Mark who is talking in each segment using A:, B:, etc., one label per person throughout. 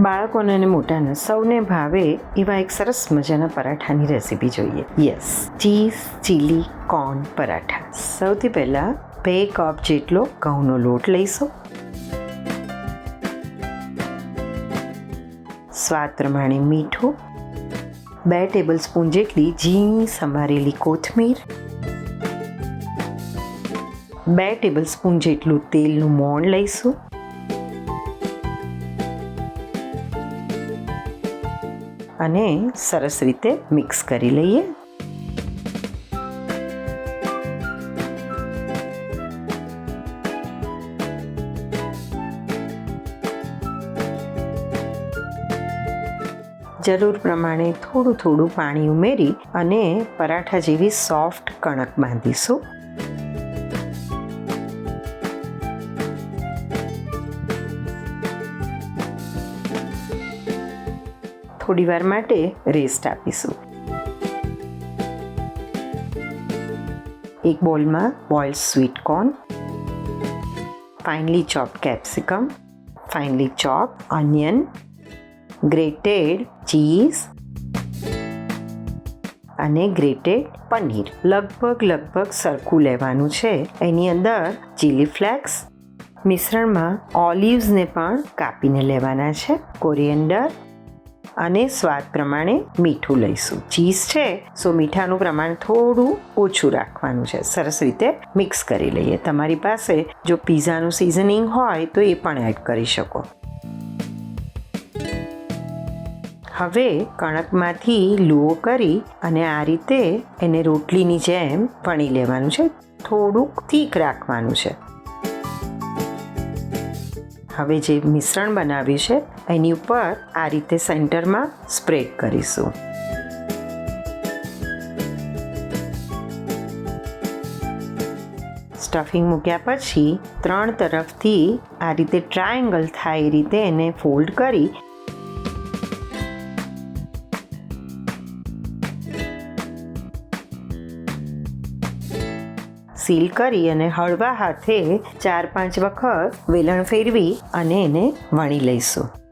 A: બાળકોને અને મોટાને સૌને ભાવે એવા એક સરસ મજાના પરાઠાની રેસીપી જોઈએ. Yes cheese chilli corn paratha. સૌથી પહેલાં બે કપ જેટલો ઘઉંનો લોટ લઈશું. સ્વાદ પ્રમાણે મીઠું. બે ટેબલ સ્પૂન જેટલી ઝીણી સમારેલી કોથમીર. બે ટેબલ સ્પૂન જેટલું તેલનું મોણ લઈશું. અને સરસ રીતે મિક્સ કરી લઈએ. જરૂર પ્રમાણે થોડું થોડું પાણી ઉમેરી અને પરાઠા જેવી સોફ્ટ કણક બાંધીશું. થોડી વાર માટે રેસ્ટ આપીશું. એક બોલમાં boiled sweet corn finally chop capsicum finally chop onion grated cheese અને ગ્રેટેડ પનીર. લગભગ લગભગ સરખું લેવાનું છે. એની અંદર ચીલી ફ્લેક્સ મિશ્રણમાં ઓલિવ્સને પણ કાપીને લેવાના છે. કોરિએન્ડર અને સ્વાદ પ્રમાણે મીઠું લઈશું. ચીઝ છે, સો મીઠાનું પ્રમાણ થોડું ઓછું રાખવાનું છે. સરસ રીતે મિક્સ કરી લઈએ. તમારી પાસે જો પીઝાનું સિઝનિંગ હોય તો એ પણ એડ કરી શકો. હવે કણકમાંથી લુઓ કરી અને આ રીતે એને રોટલીની જેમ વણી લેવાનું છે. થોડુંક થીક રાખવાનું છે. હવે જે મિશ્રણ બનાવ્યું છે, એની ઉપર આ રીતે સેન્ટરમાં સ્પ્રેડ કરીશું. સ્ટફિંગ મૂક્યા પછી ત્રણ તરફથી આ રીતે ટ્રાયેંગલ થાય એ રીતે એને ફોલ્ડ કરી સીલ કરી અને હળવા હાથે ચાર પાંચ વખત વેલણ ફેરવી અને એને વણી લઈશું.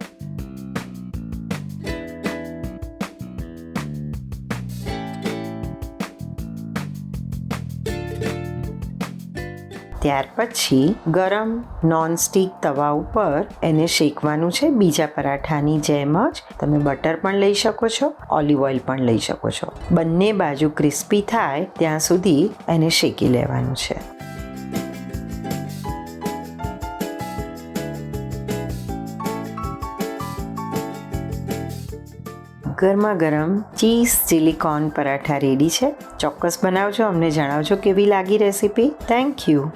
A: ત્યાર પછી ગરમ નોનસ્ટિક તવા ઉપર એને શેકવાનું છે બીજા પરાઠાની જેમ જ તમે બટર પણ લઈ શકો છો, ઓલિવ ઓઇલ પણ લઈ શકો છો. બંને બાજુ ક્રિસ્પી થાય ત્યાં સુધી એને શેકી લેવાનું છે. ગરમા ગરમ ચીઝ ચીલી પરાઠા રેડી છે. ચોક્કસ બનાવજો, અમને જણાવજો કેવી લાગી રેસીપી થેન્ક યુ